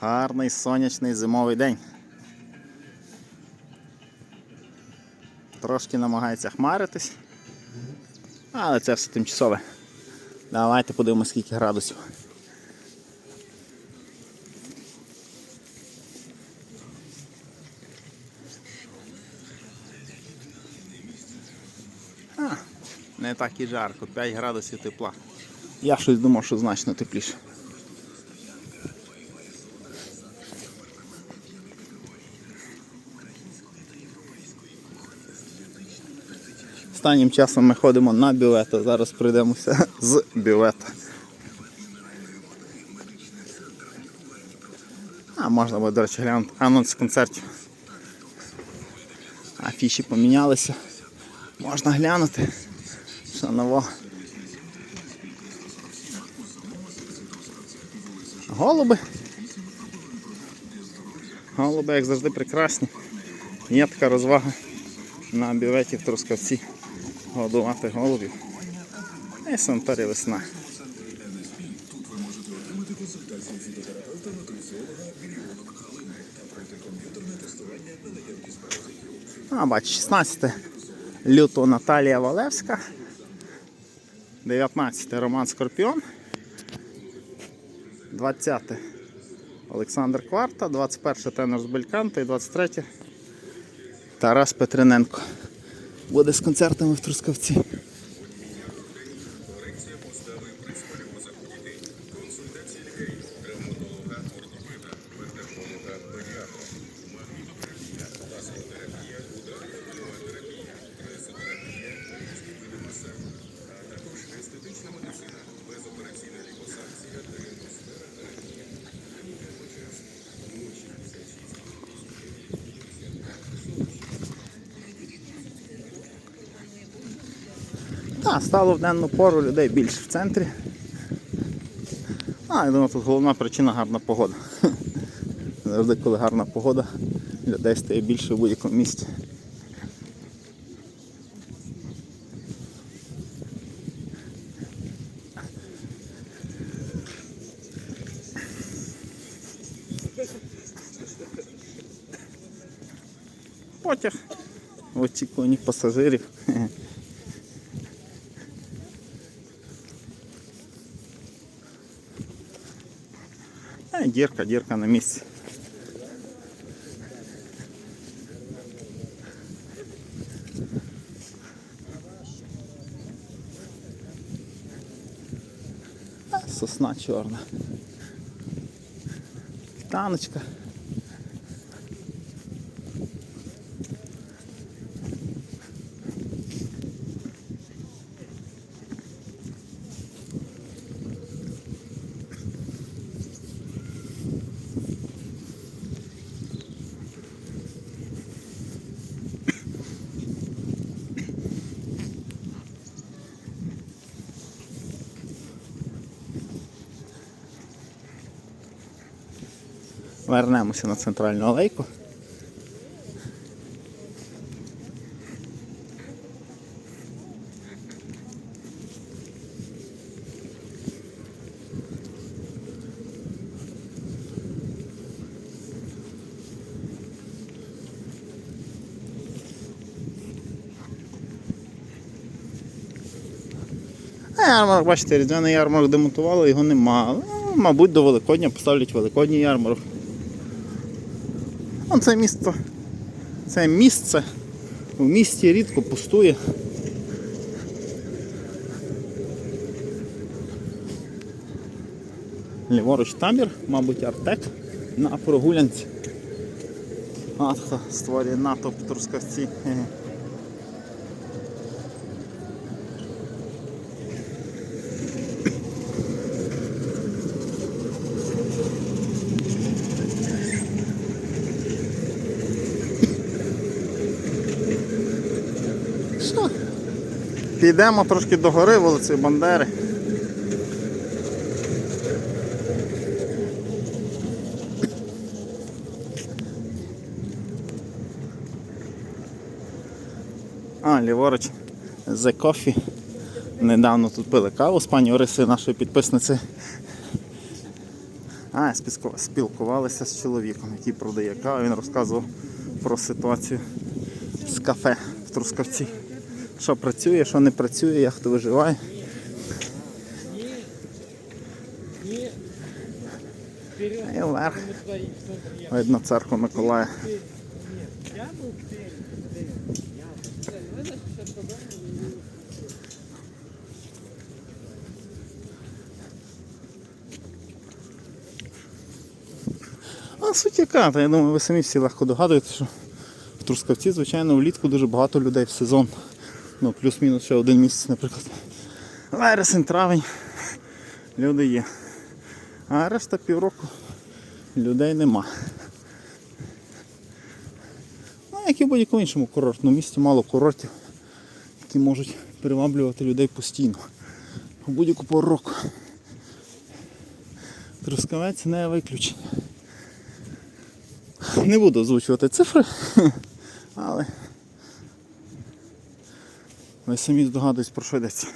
Гарний сонячний зимовий день. Трошки намагається хмаритись. Але це все тимчасове. Давайте подивимося, скільки градусів. А, не так і жарко, 5 градусів тепла. Я щось думав, що значно тепліше. Останнім часом ми ходимо на бювета, зараз прийдемося з бювета. А можна буде, до речі, глянути анонс концертів. Афіші помінялися. Можна глянути. Що нового. Голуби. Голуби, як завжди, прекрасні. Є така розвага на бюветі в Трускавці годувати голубів. І санторі весна. А, бач, 16 лютого Наталія Валевська. 19 Роман Скорпіон. 20 Олександр Кварта, 21 тенор з Бельканта і 23 Тарас Петриненко. Буде з концертами в Трускавці. Так, стало в денну пору людей більше в центрі. А, я думаю, тут головна причина гарна погода. Завжди, коли гарна погода, людей стає більше в будь-якому місці. Потяг в очікуванні пасажирів. дірка, дірка на місці. Е, Сосна чорна. Таночка. Вернемося на центральну алейку. Ярмарок, бачите, різдвяний ярмарок демонтували, його нема. Ну, мабуть, до Великодня поставлять Великодній ярмарок. Ну, це місто. Це місце в місті рідко пустує. Ліворуч табір, мабуть, Артек на прогулянці. От створює натовп в Підемо трошки до гори вулиці Бандери. А, ліворуч The Coffee. Недавно тут пили каву з пані Ориси, нашої підписниці. А, спілкувалися з чоловіком, який продає каву. Він розказував про ситуацію з кафе в Трускавці. Що працює, що не працює, як хто виживає. І вверх. Видно церкву Миколая. А суть яка, та я думаю, ви самі всі легко догадуєте, що в Трускавці, звичайно, влітку дуже багато людей в сезон. Ну, плюс-мінус ще один місяць, наприклад. Вересень, травень. Люди є. А решта півроку людей нема. Ну, як і в будь-якому іншому курортному місті, мало курортів, які можуть приваблювати людей постійно. У будь-яку пору року. Трускавець не виключення. Не буду озвучувати цифри, але ви самі здогадуєтесь, про що йдеться.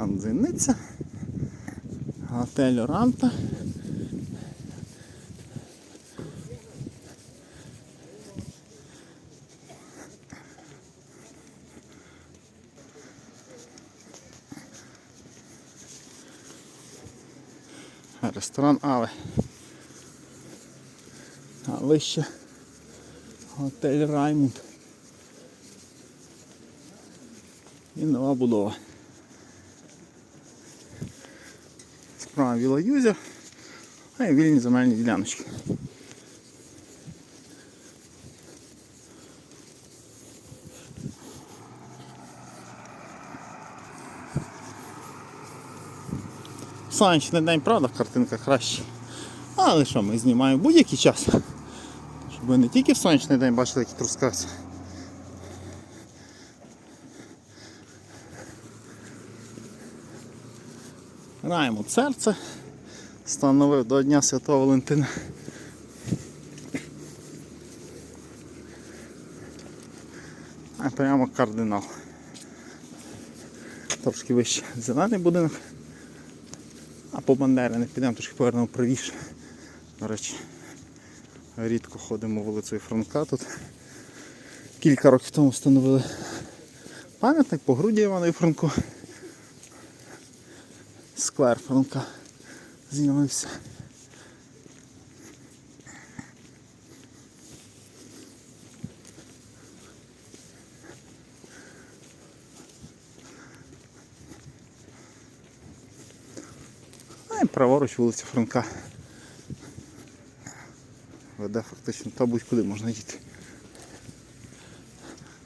Анзиниця, готель Оранта. Ресторан Але. А вище готель Раймонд. І нова будова. Справа Віла юзер, а і вільні земельні діляночки. Сонячний день, правда, картинка краще. Але що, ми знімаємо будь-який час. Щоб ви не тільки в сонячний день бачили, які трускавці. Граємо серце. Становив до Дня Святого Валентина. А прямо кардинал. Трошки вище зелений будинок. А по Бандери не підемо, трошки повернемо правіше. До речі, рідко ходимо вулицею Франка тут. Кілька років тому встановили пам'ятник по груді Іванові Франку. Сквер Франка з'явився. А і праворуч вулиця Франка. Веде фактично та будь-куди можна йти.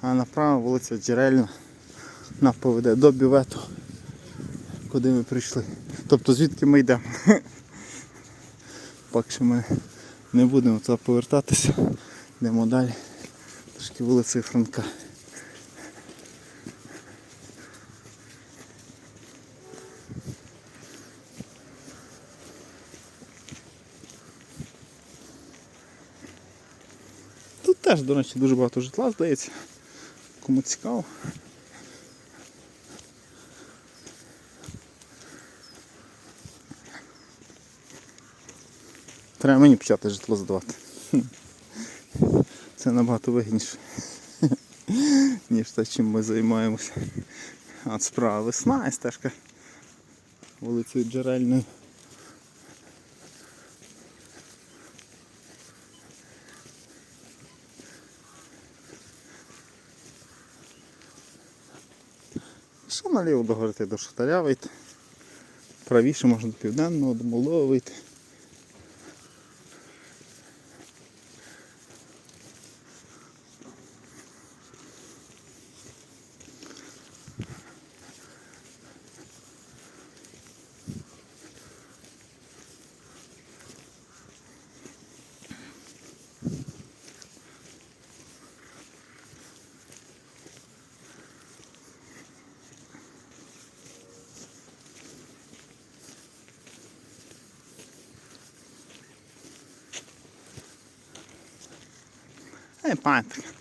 А направо вулиця Джерельна нас поведе до бювету, куди ми прийшли. Тобто звідки ми йдемо. Поки що ми не будемо туди повертатися. Йдемо далі. Трошки вулицею Франка. Теж, до речі, дуже багато житла, здається. Кому цікаво. Треба мені почати житло здавати. Це набагато вигідніше, ніж те, чим ми займаємося. От справа весна і стежка вулицею Джерельною. Наліво договорити до Шатаря вийти. Правіше можна до південного, до Молдови вийти. Е, пам'ятник.